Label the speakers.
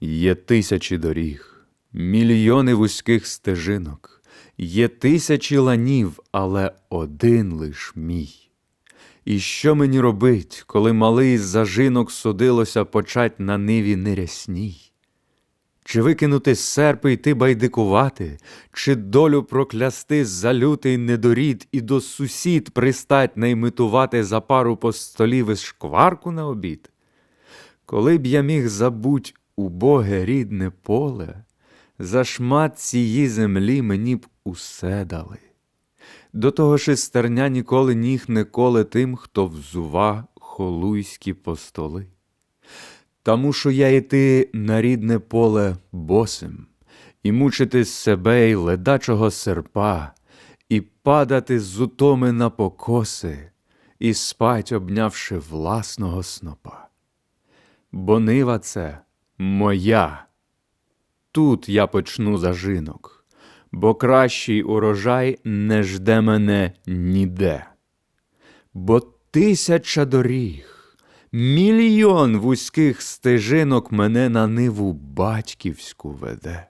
Speaker 1: Є тисячі доріг, мільйони вузьких стежинок, є тисячі ланів, але один лиш мій. І що мені робить, коли малий зажинок судилося почать на ниві нерясній? Чи викинути серпи йти байдикувати, чи долю проклясти за лютий недорід і до сусід пристать наймитувати за пару постолів із шкварку на обід? Коли б я міг забуть убоге рідне поле, за шмат цієї землі мені б усе дали. До того ж і ніколи ніг не коле тим, хто взува холуйські постоли. Та мушу я йти на рідне поле босим, і мучити себе й ледачого серпа, і падати з утоми на покоси, і спать, обнявши власного снопа. Бо нива це моя. Тут я почну зажинок, бо кращий урожай не жде мене ніде. Бо тисяча доріг, мільйон вузьких стежинок мене на ниву батьківську веде.